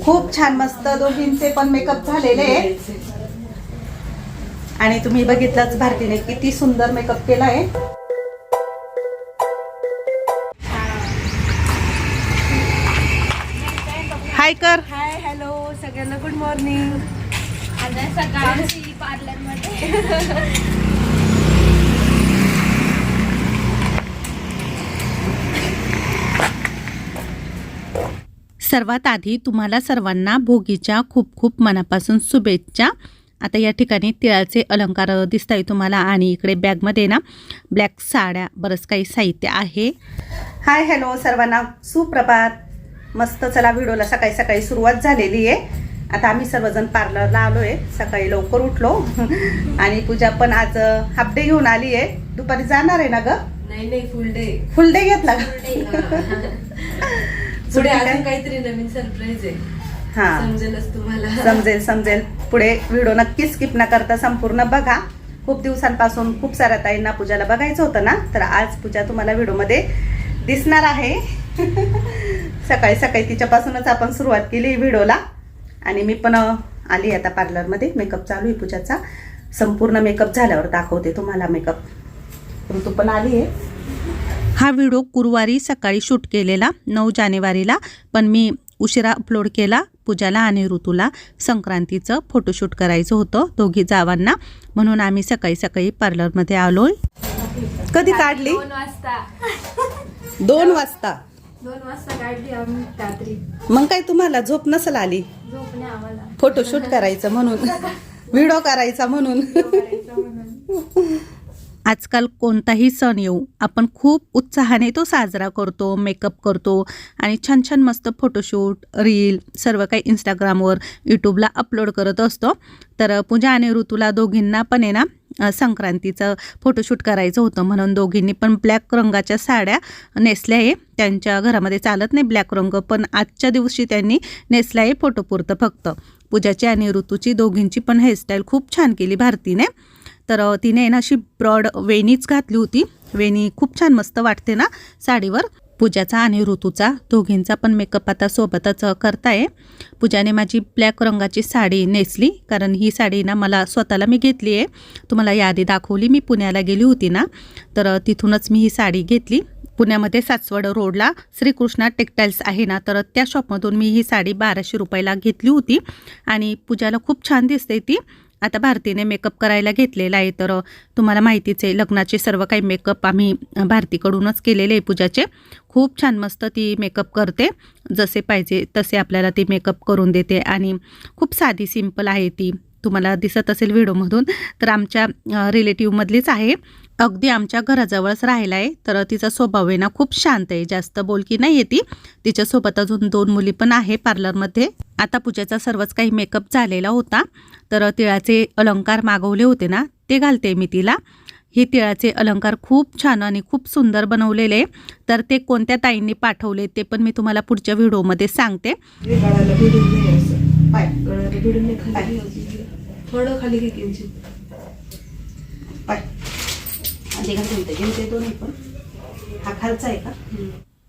खूप छान मस्त दोघींचे पण मेकअप झालेले आहे आणि तुम्ही बघितलंच भारतीने किती सुंदर मेकअप केला आहे. हाय कर. हाय हॅलो सगळ्यांना गुड मॉर्निंग आता सकाळची पार्लरमध्ये सर्वात आधी तुम्हाला सर्वांना भोगीच्या खूप खूप मनापासून शुभेच्छा. आता या ठिकाणी तिळाचे अलंकार दिसत आहे तुम्हाला आणि इकडे बॅगमध्ये ना ब्लॅक साड्या बरंच काही साहित्य आहे. हाय हॅलो सर्वांना. सुप्रभात. मस्त चला व्हिडिओला सकाळी सकाळी सुरुवात झालेली आहे. आता आम्ही सर्वजण पार्लरला आलो आहे सकाळी लवकर उठलो. आणि पूजा पण आज हाफ डे घेऊन आली आहे. दुपारी जाणार आहे ना ग? नाही नाही फुल डे फुल डे घेतला? पुढे? अजून काहीतरी नवीन सरप्राईज आहे. हा. समजेलच तुम्हाला. समजेल समजेल. पुढे व्हिडिओ नक्की स्किप न करता संपूर्ण बघा. खूप दिवसांपासून खूप साऱ्या ताईंना पूजाला बघायचं होतं ना? तर आज पूजा तुम्हाला व्हिडिओमध्ये दिसणार आहे. सकाळी सकाळी तिच्यापासूनच आपण सुरुवात केली व्हिडिओला आणि मी पण आली आता पार्लरमध्ये मेकअप चालू आहे पूजाचा. संपूर्ण मेकअप झाल्यावर दाखवते तुम्हाला मेकअप ऋतू पण आली आहे. हा व्हिडिओ गुरुवारी सकाळी शूट केलेला नऊ जानेवारीला पण मी उशिरा अपलोड केला पूजाला आणि ऋतूला. संक्रांतीचं फोटोशूट करायचं होतं दोघी जावांना म्हणून आम्ही सकाळी सकाळी पार्लरमध्ये आलोय. कधी काढली? दोन वाजता. दोन वाजता. दोन वाजता काढली आम्ही रात्री. मग काय तुम्हाला झोप नसल आली? झोप नाही आम्हाला. फोटोशूट करायचं म्हणून. व्हिडिओ करायचं म्हणून. आजकाल कोणताही सण येऊ आपण खूप उत्साहाने तो साजरा करतो मेकअप करतो आणि छान छान मस्त फोटोशूट रील सर्व काही इंस्टाग्रामवर यूट्यूबला अपलोड करत असतो. तर पूजा आणि ऋतूला दोघींना पण आहे ना संक्रांतीचं फोटोशूट करायचं होतं म्हणून दोघींनी पण ब्लॅक रंगाच्या साड्या नेसल्या आहे. त्यांच्या घरामध्ये चालत नाही ब्लॅक रंग पण आजच्या दिवशी त्यांनी नेसल्या आहे फोटोपुरतं फक्त. पूजाची आणि ऋतूची दोघींची पण हेअरस्टाईल खूप छान केली भारतीने. तर तिने ना अशी ब्रॉड वेणीच घातली होती. वेणी खूप छान मस्त वाटते ना साडीवर. पूजाचा आणि ऋतूचा दोघींचा पण मेकअप आता सोबतच करताय. पूजाने माझी ब्लॅक रंगाची साडी नेसली. कारण ही साडी ना मला स्वतःला मी घेतली आहे. तुम्हाला यादी दाखवली मी पुण्याला गेली होती ना. तर तिथूनच मी ही साडी घेतली. पुण्यामध्ये सासवड रोडला श्रीकृष्णा टेक्सटाईल्स आहे ना तर त्या शॉपमधून मी ही साडी बाराशे रुपयाला घेतली होती. आणि पूजाला खूप छान दिसते ती. आता भारतीने मेकअप करायला घेतलेला आहे. तर तुम्हाला माहितीच आहे लग्नाचे सर्व काही मेकअप आम्ही भारतीकडूनच केलेले आहे पूजाचे. खूप छान मस्त ती मेकअप करते. जसे पाहिजे तसे आपल्याला ती मेकअप करून देते. आणि खूप साधी सिंपल आहे ती. तुम्हाला दिसत असेल व्हिडिओमधून तर आमच्या रिलेटिव्हमधलीच आहे. अगदी आमच्या घराजवळच राहिला आहे. तर तिचा स्वभाव आहे ना खूप शांत आहे. जास्त बोलकी नाही आहे ती तिच्यासोबत अजून दोन मुली पण आहे पार्लरमध्ये. आता पूजेचा सर्वच काही मेकअप झालेला होता. तर तिळाचे अलंकार मागवले होते ना ते घालते मी तिला. हे तिळाचे अलंकार खूप छान आणि खूप सुंदर बनवलेले. तर ते कोणत्या ताईंनी पाठवले ते पण मी तुम्हाला पुढच्या व्हिडिओमध्ये सांगते. थोडं खाली हा खालचा आहे का?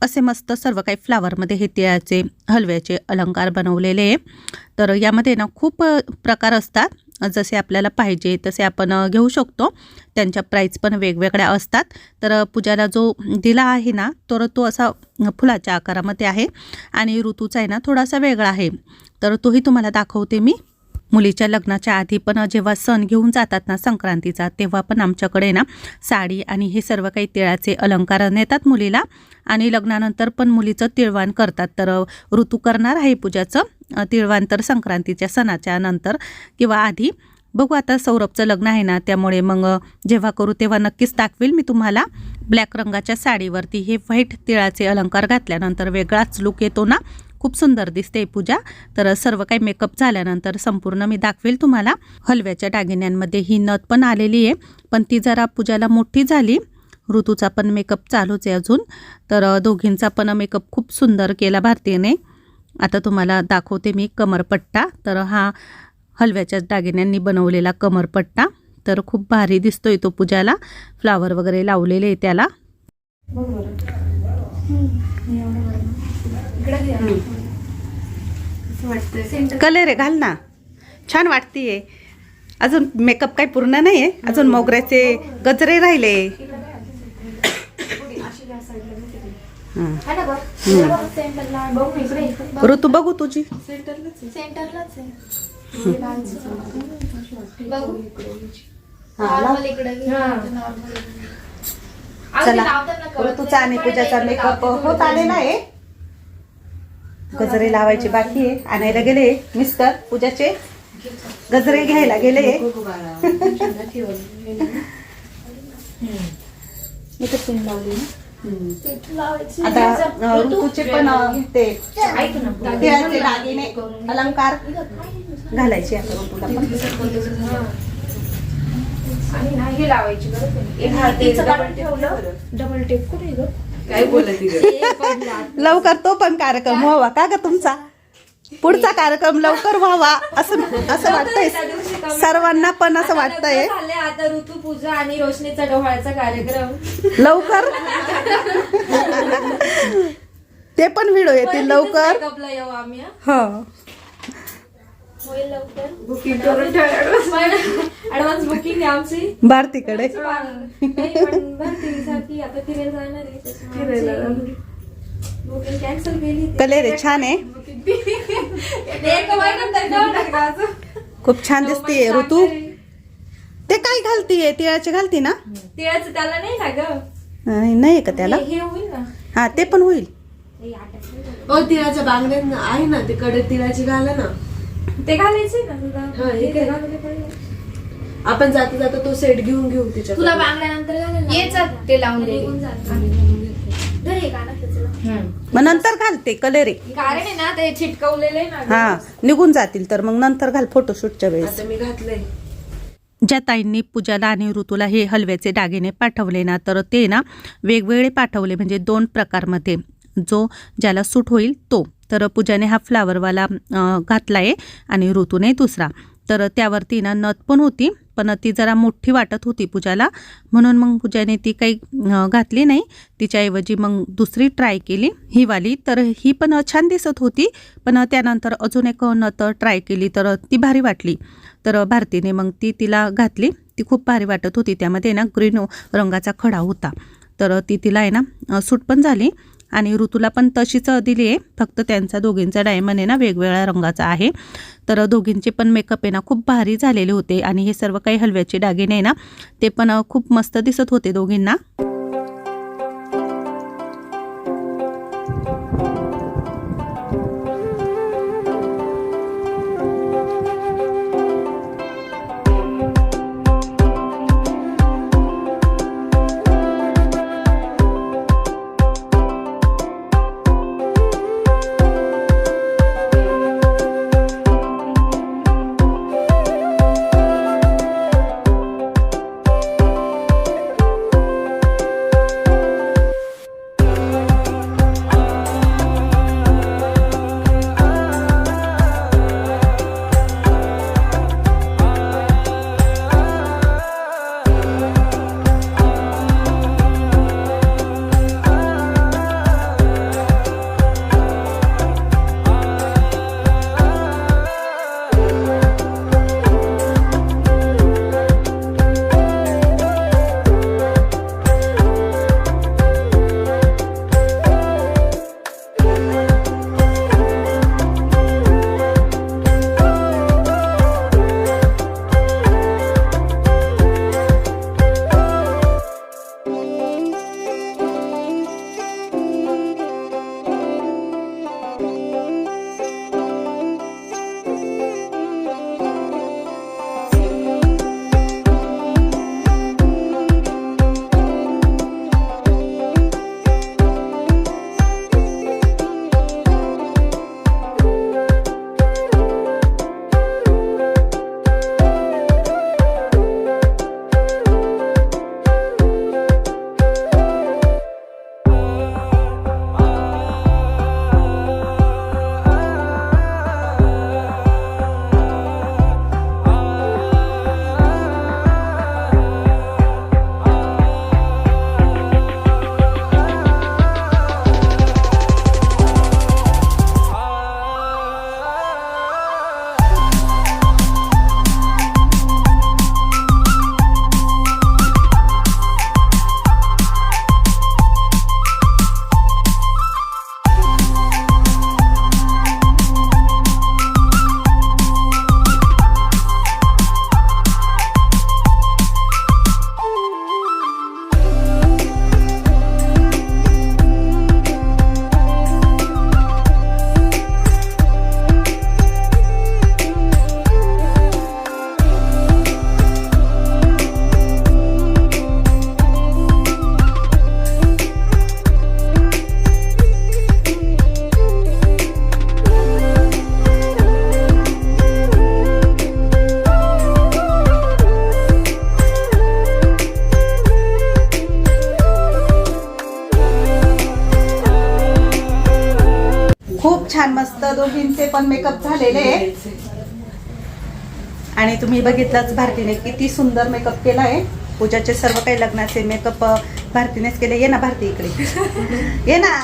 असे मस्त सर्व काही फ्लावरमध्ये हे तिळाचे हलव्याचे अलंकार बनवलेले आहे. तर यामध्ये ना खूप प्रकार असतात. जसे आपल्याला पाहिजे तसे आपण घेऊ शकतो. त्यांच्या प्राईस पण वेगवेगळ्या असतात. तर पूजाला जो दिला आहे ना तर तो असा फुलाच्या आकारामध्ये आहे. आणि ऋतूचा आहे ना थोडासा वेगळा आहे. तर तोही तुम्हाला दाखवते मी. मुलीच्या लग्नाच्या आधी पण जेव्हा सण घेऊन जातात ना संक्रांतीचा तेव्हा पण आमच्याकडे ना साडी आणि हे सर्व काही तिळाचे अलंकार नेतात मुलीला. आणि लग्नानंतर पण मुलीचं तिळवाण करतात. तर ऋतू करणार आहे पूजाचं. तिळवान तिळवाण तर संक्रांतीच्या सणाच्या नंतर किंवा आधी. बघू आता सौरभचं लग्न आहे ना त्यामुळे मग जेव्हा करू तेव्हा नक्कीच दाखवेल मी तुम्हाला. ब्लॅक रंगाच्या साडीवरती हे व्हाईट तिळाचे अलंकार घातल्यानंतर वेगळाच लुक येतो ना. खूप सुंदर दिसते पूजा. तर सर्व काही मेकअप झाल्यानंतर संपूर्ण मी दाखवेल तुम्हाला. हलव्याच्या दागिन्यांमध्ये ही नथ पण आलेली आहे. पण ती जरा पूजाला मोठी झाली. ऋतूचा पण मेकअप चालूच आहे अजून. तर दोघींचा पण मेकअप खूप सुंदर केला भारतीने आता तुम्हाला दाखवते मी कमरपट्टा. तर हा हलव्याच्या दागिन्यांनी बनवलेला कमरपट्टा. तर खूप भारी दिसतोय तो पूजाला. फ्लावर वगैरे लावलेले आहे त्याला. कलर आहे घाल ना. छान वाटतीये. अजून मेकअप काही पूर्ण नाही आहे अजून मोगऱ्याचे गजरे राहिले. ऋतू बघू तुझी. सेंटरलाच आहे. सेंटरलाच आहे. बघू. हा, लाव. नॉर्मल इकडे घे. हा. नॉर्मल इकडे. चला. ऋतूचा आणि नाही. पूजाचा मेकअप होत आलेला आहे. गजरे लावायचे बाकी आहे. आणायला गेले. मिस्टर पूजाचे गजरे घ्यायला गेले. मी तर पिन लावली. आता ऋतूचे पण ते तिळाचे दागिने अलंकार घालायचे आता ऋतूला पण लावायची डबल टेप ठेवलं. ठेवलं. डबल टेप कुठे काय बोलत हे. लवकर तो पण कार्यक्रम व्हावा. का ग तुमचा? पुढचा कार्यक्रम लवकर व्हावा असं असं वाटतंय. सर्वांना पण असं आता वाटतंय. आता ऋतुपूजा आणि रोशनीचा डोहाळ्याचा कार्यक्रम. लवकर? ते पण व्हिडिओ येतील लवकर. आम्ही हा. होईल लवकर. बुकिंग करून ठेव ऍडव्हान्स बुकिंग आहे आमची. भारतीकडे. नाही पण भरतीसाठी आता फिरायला जाणार आहे फिरायला जाणार. बुकिंग कॅन्सल केली कलेर आहे. छान आहे. खूप छान दिसतीये ऋतू. ते काय घालतीये? तिळाचे घालती ना? तिळाचं त्याला नाही ना ग. नाही नाही का त्याला? हे- होईल ना. हा ते पण होईल. हे तिळाच्या बांगड्यात ना- आहे ना ते कडे तिळाची घाला ना. ते घालायचे ना तुला हा, काय? घालून पडलं. आपण जाता जाता तो सेट घेऊन घेऊ तिच्या तुला बांगल्यानंतर घालेल ना. ये चल, ते लावून दे. निघून. धर हे. मग नंतर घालते कलेर आहे कारण आहे ना ते चिटकवलेलं ना. हा निघून जातील तर मग नंतर घाल फोटोशूटच्या वेळेस आता मी घातलंय ज्या ताईंनी पूजाला आणि ऋतूला हे हलव्याचे दागिने पाठवले ना तर ते ना वेगवेगळे पाठवले म्हणजे दोन प्रकारमध्ये जो ज्याला सूट होईल तो तर पूजाने हा फ्लावरवाला घातला आहे आणि ऋतूने दुसरा. तर त्यावरती ना नथ पण होती पण ती जरा मोठी वाटत होती पूजाला. म्हणून मग पूजाने ती काही घातली नाही. तिच्याऐवजी मग दुसरी ट्राय केली ही वाली तर ही पण छान दिसत होती पण त्यानंतर अजून एक नथ ट्राय केली तर ती भारी वाटली. तर भारतीने मग ती तिला घातली. ती खूप भारी वाटत होती. त्यामध्ये ना ग्रीन रंगाचा खडा होता. तर ती तिला आहे ना सूट पण झाली. आणि ऋतूला पण तशीच दिली आहे. फक्त त्यांचा दोघींचा डायमंड आहे ना वेगवेगळ्या रंगाचा आहे. तर दोघींचे पण मेकअप आहे ना खूप भारी झालेले होते. आणि हे सर्व काही हलव्याचे दागिने आहे ना ते पण खूप मस्त दिसत होते दोघींना. छान मस्त दोघींचे पण मेकअप झालेले. आहे आणि तुम्ही बघितलंच भारतीने किती सुंदर मेकअप केला आहे पूजाचे सर्व काही लग्नाचे मेकअप भारतीनेच केले. ये ना भारती इकडे. ये ना.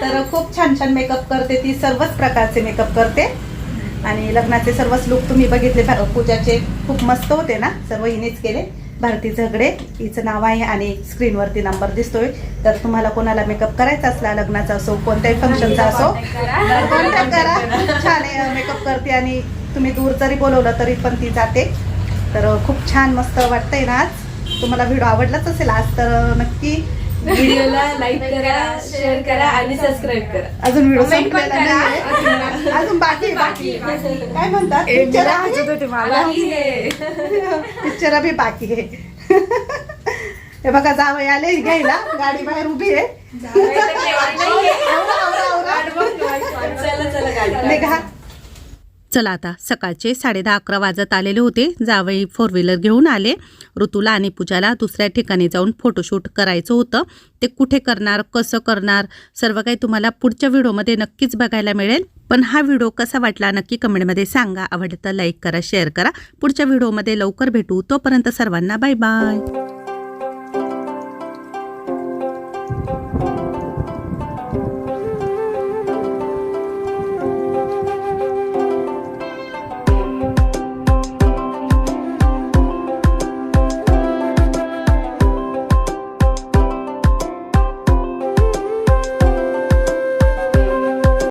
तर खूप छान छान मेकअप करते ती सर्वच प्रकारचे मेकअप करते. आणि लग्नाचे सर्वच लुक तुम्ही बघितले पूजाचे. खूप मस्त होते ना सर्व हिनेच केले. भारती झगडे हिचं नाव आहे आणि स्क्रीनवरती नंबर दिसतोय. तर तुम्हाला कोणाला मेकअप करायचा असला लग्नाचा असो कोणत्याही फंक्शनचा असो तर कॉन्टॅक्ट करा. छान मेकअप करते आणि तुम्ही दूर जरी बोलवलं तरी पण ती जाते. तर खूप छान मस्त वाटतंय ना आज. तुम्हाला व्हिडिओ आवडलाच असेल आज तर नक्की व्हिडिओला लाईक करा शेअर करा आणि सबस्क्राईब करा. अजून व्हिडिओ Comment पण संपलेला करा. नाहीये. अजून बाकी आहे, बाकी. काय म्हणतात? पिक्चर मला हसत होते मला. बाकी आहे. पिक्चर बी बाकी आहे. हे बघा जावई आले घ्यायला. गाडी बाहेर उभी आहे. आवरा, आवरा, आवरा. चला चला गाडी. निघा. चला आता सकाळचे साडे दहा अकरा वाजत आलेले होते. जावई फोर व्हीलर घेऊन आले ऋतूला आणि पूजाला दुसऱ्या ठिकाणी जाऊन फोटोशूट करायचं होतं. ते कुठे करणार कसं करणार सर्व काही तुम्हाला पुढच्या व्हिडिओमध्ये नक्कीच बघायला मिळेल. पण हा व्हिडिओ कसा वाटला नक्की कमेंटमध्ये सांगा. आवडतं लाईक करा शेअर करा. पुढच्या व्हिडिओमध्ये लवकर भेटू. तोपर्यंत सर्वांना बाय बाय